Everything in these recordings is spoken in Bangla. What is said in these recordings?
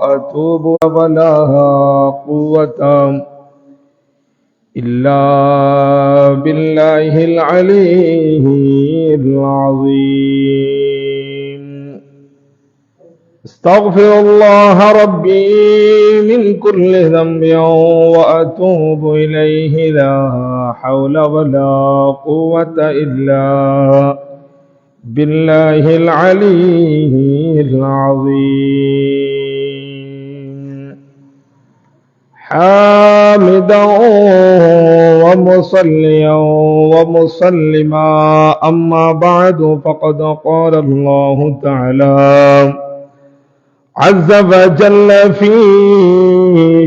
أتوب ولا قوة إلا بالله العلي العظيم. استغفر الله ربي من كل ذنب وأتوب إليه لا حول ولا قوة إلا بالله العلي العظيم. حامدا ومصليا ومسلما. أما بعد فقد قال الله تعالى عز وجل في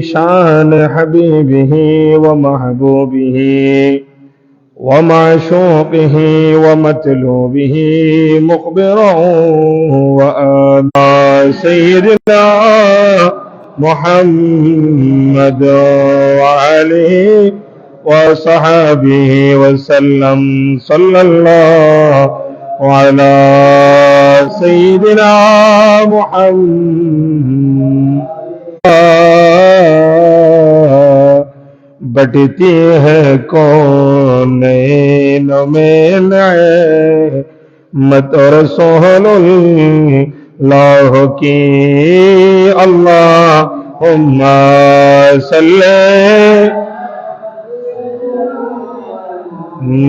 شأن حبيبه ومحبوبه ومعشوقه ومتلوبه مخبرا وآبا سيدنا محمد وعلي وصحابه وسلم صلى الله وعلى سيدنا محمد. بٹتی ہے کونین میں نئے مت رسول اللہ کی اللہ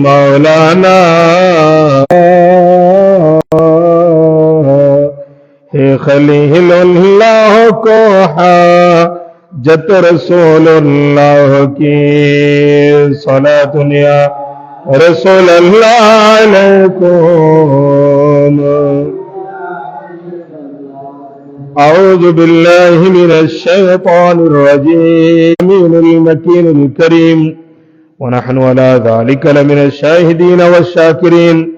मौलाना हे खलील्लाह को जत रसोल्लाह की सोना दुनिया रसोल्लाह को أعوذ بالله من الشيطان الرجيم. المكين الكريم. ونحن على ذلك لمن الشاهدين والشاكرين.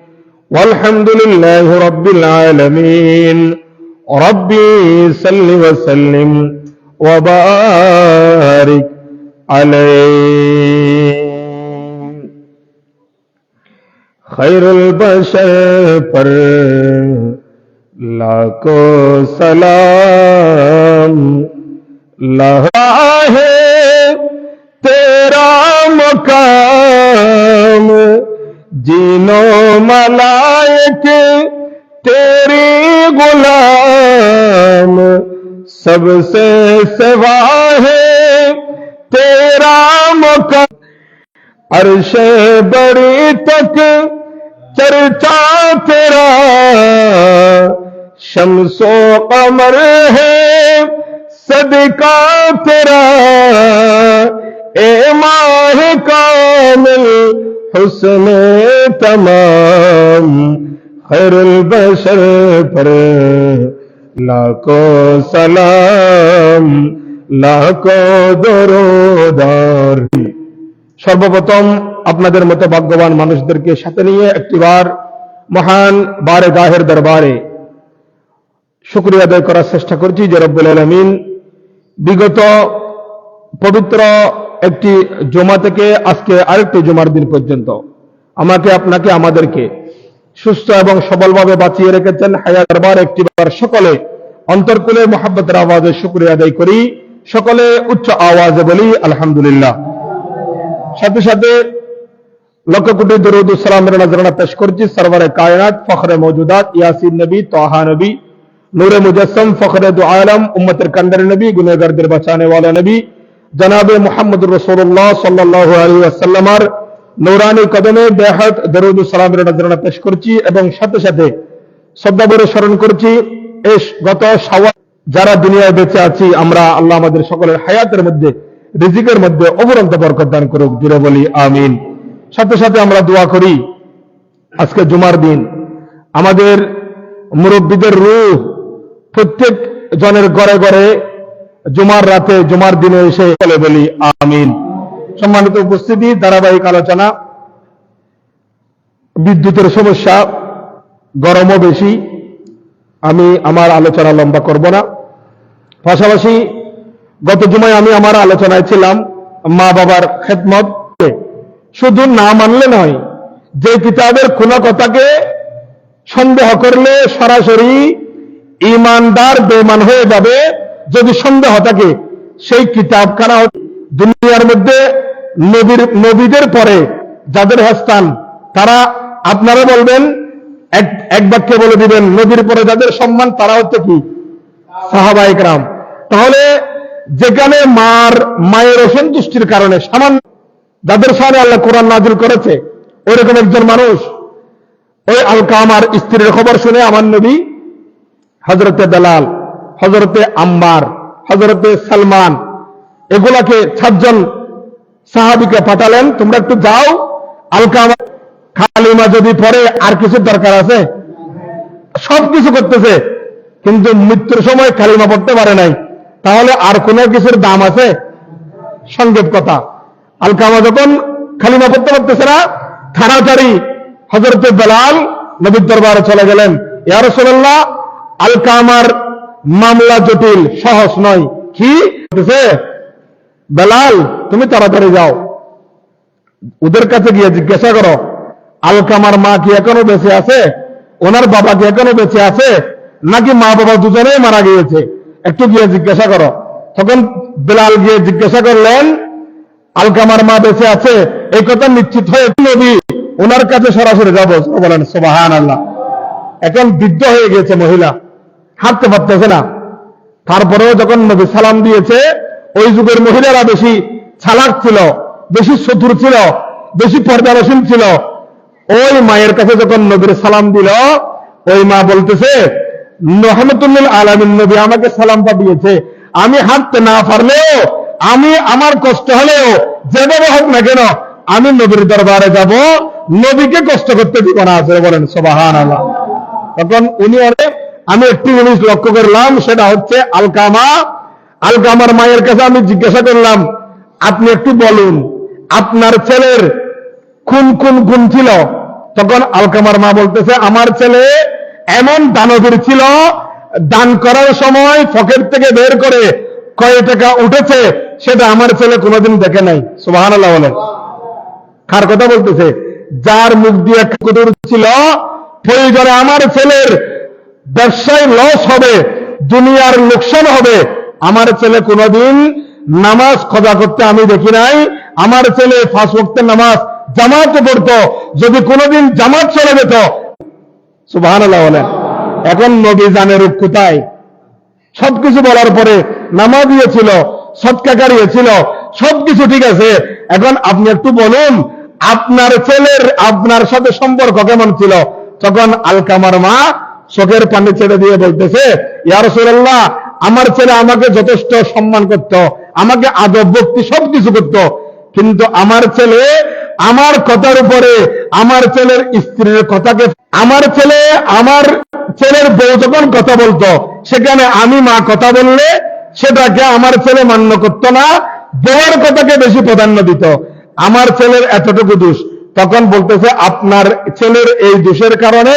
والحمد لله رب العالمين. ربي صل وسلم وبارك عليه. خیر البشر پر लाखो सलाम। लहा है तेरा मकाम। जीनो मलायक तेरी गुलाम। सबसे सेवा है तेरा मकाम। अरशे बड़ी तक चर्चा तेरा शमसो कमर है सदका तेरा ए माह कामिल हुसन तमाम खैरुल बशर पर लाखों সালাম লাখো দরদার সর্বপ্রথম আপনাদের মতো ভাগ্যবান মানুষদেরকে সাথে নিয়ে একটিবার মহান বারে গাহের দরবারে শুক্রিয়া আদায় করার চেষ্টা করছি, যে রব্বুল আলমিন বিগত পবিত্র একটি জমা থেকে আজকে আরেকটি জমার দিন পর্যন্ত আমাকে, আপনাকে, আমাদেরকে সুস্থ এবং সবলভাবে বাঁচিয়ে রেখেছেন। হায়া দরবার একটিবার সকলে অন্তর্কুলে মোহাম্মতের আওয়াজে শুক্রিয়া আদায় করি। সকলে উচ্চ আওয়াজে বলি, আলহামদুলিল্লাহ। সাথে সাথে লক্ষ কোটি দরুদ নজরানা পেশ করছি সরবরে কায়নাত ফখরে মৌজুদাত ইয়াসিন নবী তোহা নবী নূরে মুজসম ফখরে দু আলম উম্মতের কান্ডার নবী গুনেগারদের বাঁচানে ওয়ালা নবী জনাবে মোহাম্মদ রসুল্লাহ সাল্লাহ আলী নৌরানি কদমে বেহাত দরুদ সালামের নজরানা পেশ করছি এবং সাথে সাথে শ্রদ্ধাভরে স্মরণ করছি এস গত সাওয়া যারা দুনিয়ায় বেঁচে আছি আমরা আল্লাহ আমাদের সকলের হায়াতের মধ্যে রিজিকের মধ্যে অবরন্ত বরকত দান করুক দূরে বলি আমিন সাথে সাথে আমরা দোয়া করি আজকে জুমার দিন। আমাদের মুরব্বীদের রূহ প্রত্যেক জনের ঘরে ঘরে জুমার রাতে, জুমার দিনে এসে বলে বলি, আমিন। সম্মানিত উপস্থিতি, ধারাবাহিক আলোচনা। বিদ্যুতের সমস্যা, গরমও বেশি। আমি আমার আলোচনা লম্বা করব না। পাশাপাশি গত জুমায় আমি আমার আলোচনায় ছিলাম মা বাবার খেদমত। শুধু না মানলে নয়, যে কিতাবের কোন কথাকে সন্দেহ করলে সরাসরি ইমানদার বেমান হয়ে যাবে। যদি সন্দেহ থাকে, সেই কিতাবখানা হচ্ছে দুনিয়ার মধ্যে নবীর, নবীদের পরে যাদের স্থান তারা আপনারা বলবেন, এক এক বাক্যে বলে দিবেন, নবীর পরে যাদের সম্মান, তারা হচ্ছে কি? সাহাবাহিক রাম তাহলে যেখানে মার, মায়ের অসন্তুষ্টির কারণে সামান্য যাদের সামনে আল্লাহ কোরআন নাজিল করেছে, ওইরকম একজন মানুষ। ওই আলকা আমার স্ত্রীর খবর শুনে আমার নবী হজরতে দালাল হজরতে আম্বার হজরতে সালমান, এগুলাকে সাতজন সাহাবিকে পাঠালেন, তোমরা একটু যাও আলকা আমার খালিমা যদি পরে আর কিছুর দরকার আছে? সব কিছু করতেছে, কিন্তু মৃত্যুর সময় খালিমা পড়তে পারে নাই। তাহলে আর কোনো কিছুর দাম আছে? সংক্ষেপ কথা। আলকামা যখন খালিমা পড়তে পারতেছে না তাড়াতাড়ি হজরত বেলাল নবীর দরবারে চলে গেলেন। ইয়ার রসুল্লাহ আলকামার মামলা জটিল, সহজ নয়। কি? বেলাল, তুমি তাড়াতাড়ি যাও। ওদের কাছে গিয়ে জিজ্ঞাসা করো আলকামার মা কি এখনও বেঁচে আছে? ওনার বাবা কি এখনও বেঁচে আছে? নাকি মা বাবা দুজনেই মারা গিয়েছে? একটু গিয়ে জিজ্ঞাসা করো। তখন বেলাল গিয়ে জিজ্ঞাসা করলেন আলকামার মা বেঁচে আছে, এই কথা নিশ্চিত হয়ে নবী ওনার কাছে সরাসরি যাব। বলেন সোবাহান আল্লাহ এখন বৃদ্ধ হয়ে গেছে, মহিলা। হাঁটতে পারতেছে না। তারপরেও যখন নবী সালাম দিয়েছে, ওই যুগের মহিলারা বেশি ছালাক ছিল, বেশি চতুর ছিল, বেশি পর্দারসীন ছিল। ওই মায়ের কাছে যখন নবীর সালাম দিল, ওই মা বলতেছে রহমতুল্লিল আলমিন, নবী আমাকে সালাম পাঠিয়েছে আমি হাঁটতে না পারলেও আমি আমার কষ্ট হলেও যেভাবে হোক না কেন, আমি নবীর দরবারে যাব, নবীকে কষ্ট করতে দিব না আছে বলেন সোবাহান আল্লাহ তখন উনি অনেক আমি একটি জিনিস লক্ষ্য করলাম, সেটা হচ্ছে আলকামা। আলকামার মায়ের কাছে আমি জিজ্ঞাসা করলাম, আপনি একটু বলুন, আপনার ছেলের কোন কোন গুণ ছিল? তখন আলকামার মা বলতেছে, আমার ছেলে এমন দানবীর ছিল, দান করার সময় পকেট থেকে বের করে কয় টাকা উঠেছে সেটা আমার ছেলে কোনোদিন দেখে নাই সুবাহান আল্লাহ বলেন কার কথা বলতেছে? যার মুখ দিয়ে ছিল প্রয়োজনে আমার ছেলের ব্যবসায় লস হবে, দুনিয়ার লোকসান হবে। আমার ছেলে কোনোদিন নামাজ খোঁজা করতে আমি দেখি নাই। আমার ছেলে ফাঁস ওয়াক্তের নামাজ জামাত পড়তো, যদি কোনোদিন জামাত চলে যেত সুবাহান বলেন এখন নবী জানে রূপ কোথায়? সবকিছু বলার পরে নামা দিয়েছিল সৎকাকারী ছিল সবকিছু ঠিক আছে। এখন আপনি একটু বলুন, আপনার ছেলের, আপনার সাথে সম্পর্ক কেমন ছিল? তখন আলকামার মা চোখের পানি ছেড়ে দিয়ে বলতেছে ইয়ার সুরাল্লাহ আমার ছেলে আমাকে যথেষ্ট সম্মান করত, আমাকে আদব, ভক্তি সবকিছু করত। কিন্তু আমার ছেলে আমার কথার উপরে, আমার ছেলের স্ত্রীর কথাকে, আমার ছেলে আমার ছেলের বউ যখন কথা বলতো, সেখানে আমি মা কথা বললে সেটাকে আমার ছেলে মান্য করতো না বউয়ের কথাকে বেশি প্রাধান্য দিত। আমার ছেলের এতটুকু দোষ। তখন বলতেছে, আপনার ছেলের এই দোষের কারণে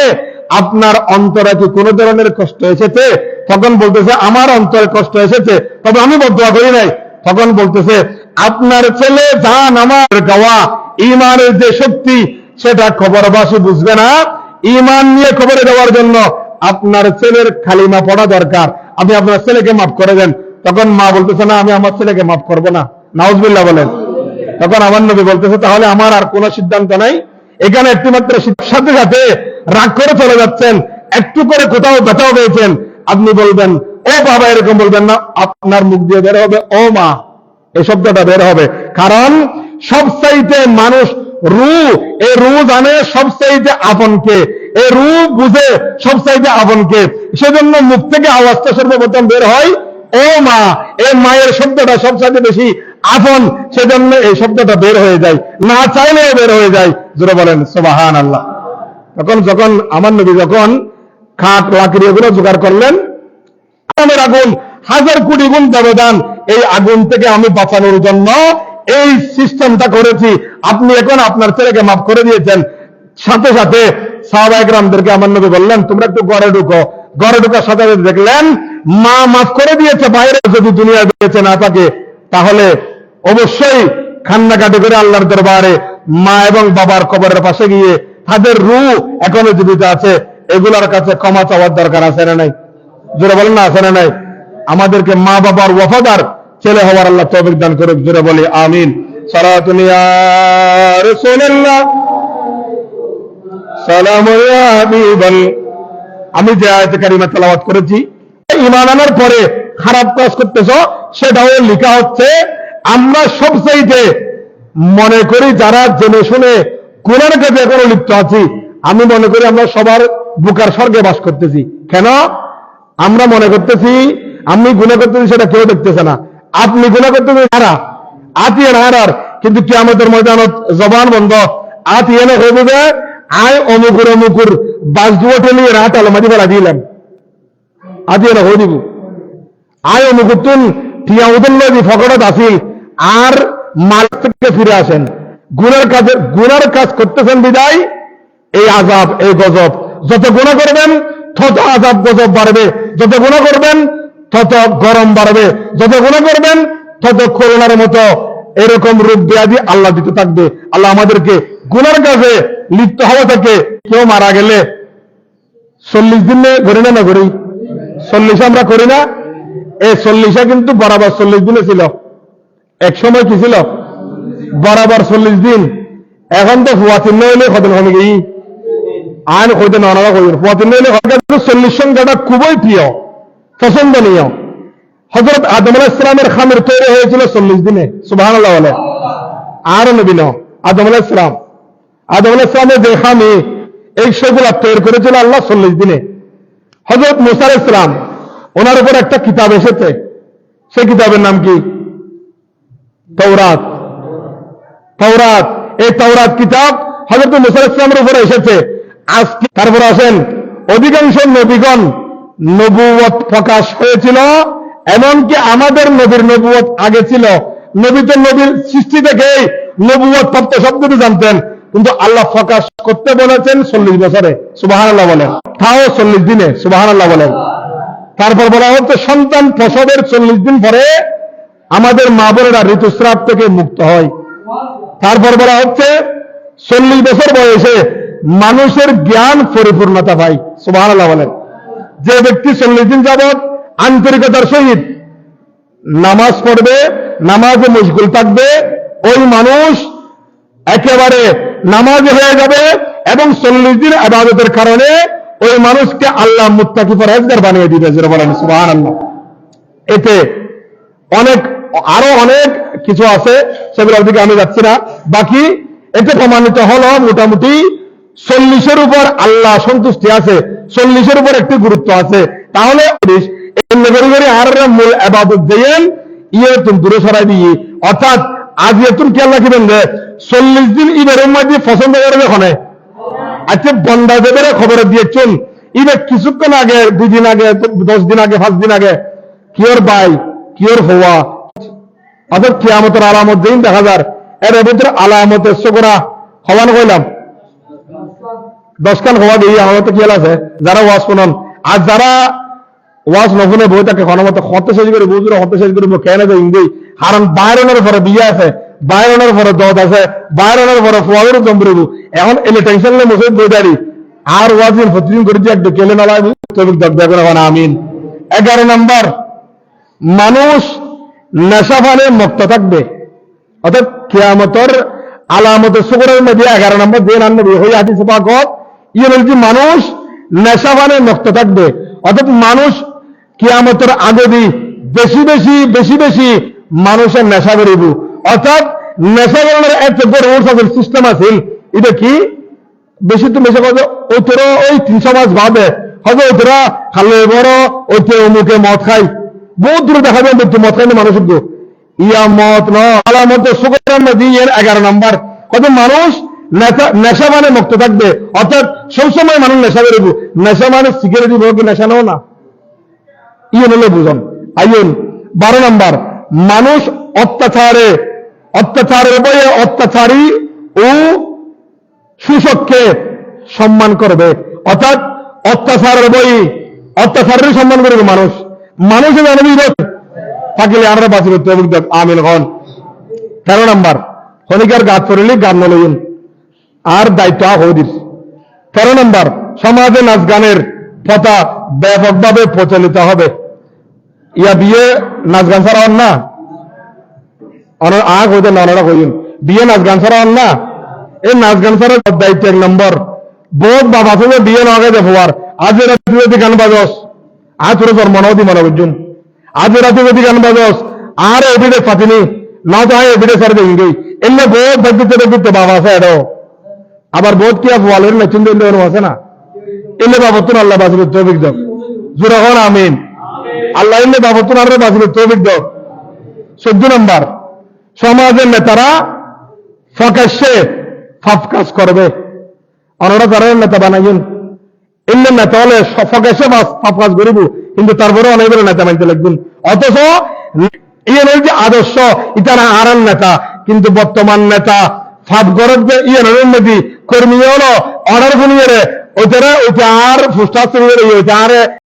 আপনার অন্তরে কি কোনো ধরনের কষ্ট এসেছে? তখন বলতেছে, আমার অন্তরে কষ্ট এসেছে, তবে আমি বদয়া করি নাই। তখন বলতেছে, আপনার ছেলে জান আমার গাওয়া। ইমানের যে শক্তি, সেটা খবরবাসী বুঝবে না। ইমান নিয়ে খবরে দেওয়ার জন্য আপনার ছেলের খালিমা পড়া দরকার। আপনি আপনার ছেলেকে মাফ করে দেন। তখন মা বলতেছে, না, আমি আমার ছেলেকে মাফ করব না। নাউজবিল্লাহ বলেন। তখন আমার নবী বলতেছে, তাহলে আমার আর কোনো সিদ্ধান্ত নাই। এখানে একটি মাত্র সাথে সাথে রাগ করে চলে যাচ্ছেন। একটু করে কোথাও ব্যথাও পেয়েছেন। আপনি বলবেন, ও বাবা, এরকম বলবেন না। আপনার মুখ দিয়ে বের হবে, ও মা, এই শব্দটা বের হবে। কারণ সবচাইতে মানুষ রু, এই রু জানে সব সবচাইতে আপনকে। এই রু বুঝে সবচাইতে আপনকে। সেজন্য মুখ থেকে আওয়াজটা সর্বপ্রথম বের হয় ও মা, এই মায়ের শব্দটা সবচাইতে বেশি আপন, সেজন্য এই শব্দটা বের হয়ে যায়। না চাইলেও বের হয়ে যায়। জোরে বলেন সোবাহান আল্লাহ তখন যখন আমার নবী যখন খাট, লাকড়ি এগুলো জোগাড় করলেন, আগুনের আগুন, হাজার কোটি গুণ ব্যবধান, এই আগুন থেকে আমি বাঁচানোর জন্য এই সিস্টেমটা করেছি। আপনি এখন আপনার ছেলেকে মাফ করে দিয়েছেন। সাথে সাথে সাহাবাহামদেরকে আমার নবী বললেন, তোমরা একটু গড়ে ঢুকো। গড়ে ঢুকার সাথে দেখলেন মা মাফ করে দিয়েছে, বাইরে যদি দুনিয়া বেঁচে না থাকে তাহলে অবশ্যই খান্নাকাটি করে আল্লাহর দরবারে মা এবং বাবার কবরের পাশে গিয়ে তাদের রু এখনও জীবিত আছে, এগুলোর কাছে ক্ষমা চাওয়ার দরকার আছে না নাই? জোরে বলেন না, আছে না নাই? আমাদেরকে মা বাবার ওয়াফাদার ছেলে হওয়ার আল্লাহ তৌফিক দান করুক, জোরে বলি, আমিন। আমি যে আয়াতে কারিমা করেছি ইমান আনার পরে খারাপ কাজ করতেছ, সেটাও লেখা হচ্ছে, আমরা সবচাইতে মনে করি যারা জেনে শুনে কোরআন কাজে এখনও লিপ্ত আছি, আমি মনে করি আমরা সবার বুকার স্বর্গে বাস করতেছি। কেন? আমরা মনে করতেছি, আমি গুণা করতেছি সেটা কেউ দেখতেছে না। আপনি গুণা করতেছি হারা আতিয়ে না হারার। কিন্তু কি আমাদের ময়দানত জবান বন্ধ আতিয়ে না হয়ে যাবে আয় অমুকুর অমুকুর, বাস দুটো নিয়ে রাত আলমারি বেলা দিলাম। আদিয়ে হয়ে দিব আয় অমুকুতুন টিয়া ফকরত আসিল। আর মাল থেকে ফিরে আসেন। গুণের কাজে গুণের কাজ করতেছেন বিদায়। এই আজাব এই গজব, যত গুণা করবেন, তত আজাব গজব বাড়বে। যত গুণা করবেন, তত গরম বাড়বে। যত গুণা করবেন, তত করোনার মতো এরকম রূপ ব্যাধি আল্লাহ দিতে থাকবে। আল্লাহ আমাদেরকে গুণার কাজে লিপ্ত হওয়া থেকে কেউ মারা গেলে চল্লিশ দিনে করি না না করি চল্লিশ আমরা করি না। এই চল্লিশে কিন্তু বরাবর চল্লিশ দিনে ছিল। এক সময় কি ছিল? বরাবর চল্লিশ দিন। এখন তো ফুয়া চিহ্ন হইলে কদিন কমে গেই আইন কইতে ননারা কইবেন ফুয়া হইলে চল্লিশ সংখ্যাটা খুবই প্রিয়, পছন্দনীয়। হজরত আদম আলাহ ইসলামের খামের তৈরি হয়েছিল চল্লিশ দিনে সুবাহ আর নবীন আদম আলাহ ইসলাম আদম আলাহ ইসলামের যে খামি, এই সেগুলা তৈরি করেছিল আল্লাহ চল্লিশ দিনে। হজরত মুসার ইসলাম ওনার উপর একটা কিতাব এসেছে। সে কিতাবের নাম কি? তৌরাত তৌরাত এই তৌরাত কিতাব হজরত মুসার ইসলামের উপরে এসেছে। আজকে তারপর আসেন, অধিকাংশ নবীগণ নবুয়ত প্রকাশ হয়েছিল, এমনকি আমাদের নবীর নবুয়ত আগে ছিল। নবী নবীর সৃষ্টি থেকেই নবুয়ত প্রাপ্ত শব্দটি জানতেন। কিন্তু আল্লাহ প্রকাশ করতে বলেছেন চল্লিশ বছরে সুবাহান আল্লাহ বলেন। তাও চল্লিশ দিনে সুবাহান আল্লাহ বলেন। তারপর বলা হচ্ছে, সন্তান প্রসবের চল্লিশ দিন পরে আমাদের মা বোনেরা ঋতুস্রাব থেকে মুক্ত হয়। তারপর বলা হচ্ছে, চল্লিশ বছর বয়সে মানুষের জ্ঞান পরিপূর্ণতা পায় সুবাহ বলেন। যে ব্যক্তি চল্লিশ দিন যাবৎ আন্তরিকতার সহিত নামাজ পড়বে, নামাজে মশগুল থাকবে, ওই মানুষ একেবারে নামাজ হয়ে যাবে এবং চল্লিশ দিন আবাদতের কারণে ওই মানুষকে আল্লাহ মুত্তাকি ফরহেজগার বানিয়ে দিবে যেটা বলেন সুবাহ আল্লাহ এতে অনেক, আরও অনেক কিছু আছে, সেগুলোর দিকে আমি যাচ্ছি না। বাকি এতে প্রমাণিত হলো মোটামুটি চল্লিশের উপর আল্লাহ সন্তুষ্টি আছে, চল্লিশের উপর একটি গুরুত্ব আছে। তাহলে আর মূল আবাদত দেন ইয়ে তুমি দূরে সরাই দিয়ে অর্থাৎ আজ এতুন কে আল্লাহ কি চল্লিশ দিন ঈদের মধ্যে পছন্দ করবে ওখানে আচ্ছা বন্দা দেবের খবর দিয়েছেন ঈদের কিছুক্ষণ আগে, দুই দিন আগে, দশ দিন আগে, পাঁচ দিন আগে কিওর বাই কিওর হওয়া? অর্থাৎ কিয়ামতের আলামত দিন দেখা যার, এর ভিতরে আলামতের শোকরা হওয়ান কইলাম। দশখান হওয়া দিয়ে আমাদের কি আছে। যারা ওয়াজ শুনন, আর যারা ওয়াজ নফুনে বই থাকে, কোনো মতো হতে শেষ করে বুঝলো হতে শেষ করে কেন যে ইংরেজি। কারণ বাইরনের পরে বিয়ে আছে, বাইরনের পরে দদ আছে, বাইরনের পরে ফোয়ারের জম্বরিবু। এখন এলে টেনশন নেই বই দাঁড়ি। আর ওয়াজিন প্রতিদিন করে দিয়ে একটু কেলে নালাবি তবে দেখবেন এখন আমিন। এগারো নম্বর, মানুষ নেশা নেশাফানে মুক্ত থাকবে। অর্থাৎ কিয়ামতর আলামতের সুগরের মধ্যে এগারো নম্বর দিন আনবে হই হাদিস পাকত ইয়ে বলছি, মানুষ নেশা নেশাফানে মুক্ত থাকবে। অর্থাৎ মানুষ কিয়ামতের আগে দি, বেশি বেশি বেশি বেশি মানুষের নেশা করিব। অর্থাৎ নেশা করার একটা রুলস আছে সিস্টেম আছে, এটা কি? বেশি তো নেশা করবে। ওই তোরা ওই তিনশো মাস ভাবে, হবে ওই তোরা খালে বড় ওই তো অমুকে মদ খাই বহুত দূরে দেখা যাবে মৃত্যু মদ খাই না মানুষ ইয়া মত ন আলামত সুগরের মধ্যে এর এগারো নাম্বার। কত মানুষ নেশা মানে মুক্ত থাকবে। অর্থাৎ সবসময় মানুষ নেশা করব। নেশা মানে সিগারেট নেশা নেও না। ইয়ে হলো বুঝন। আইন বারো নাম্বার। মানুষ অত্যাচারে অত্যাচারের বয়ে অত্যাচারী ও সুশককে সম্মান করবে। অর্থাৎ অত্যাচারের বই অত্যাচারের সম্মান করবে মানুষ। মানুষের মানবিক থাকিলে আমরা বাঁচি করতে হবে আমিল হন। তেরো নাম্বার, হনিকার গাছ পড়লে গান নলইন আর দায়িত্ব হদিস তেরো নম্বর, সমাজে নাচ গানের প্রথা ব্যাপকভাবে প্রচলিত হবে। ইয়া বিয়ে নাচ গান ছাড়া না? অনার আগ হইতে কইন বিয়ে নাচ গান ছাড়া না? এই নাচ গান ছাড়া দায়িত্ব এক নম্বর। বহুত বাবা বিয়ে আজ রাতে যদি গান বাজস। আজ তোর তোর মনে বুঝুম আজ রাতে যদি গান বাজস। আর এবিডে পাতিনি না তো হয় এবিডে ছাড়া দেখি এমনি বহুত দেখতে বাবা আছে এটাও আবার বহুত কি ওয়ালের নতুন দিন আছে না? এলে বাবতুন আল্লাহ বাজিবে আমিন। আল্লাহ দাও। চোদ্দ নম্বর, সমাজের নেতারা করবে। তারা নেতা বানাইছেন এমনি নেতা হলে করিব, কিন্তু তারপরে অনেকগুলো নেতা মানতে লাগবেন। অথচ ইয়েনের যে আদর্শ ইতারা আরান নেতা, কিন্তু বর্তমান নেতা ফাপ গরত যে ইয়েনের উন্নতি কর্মী হলো অর্ডার ওইটারে ওইটা আর ফুস্টার ওইটা আরে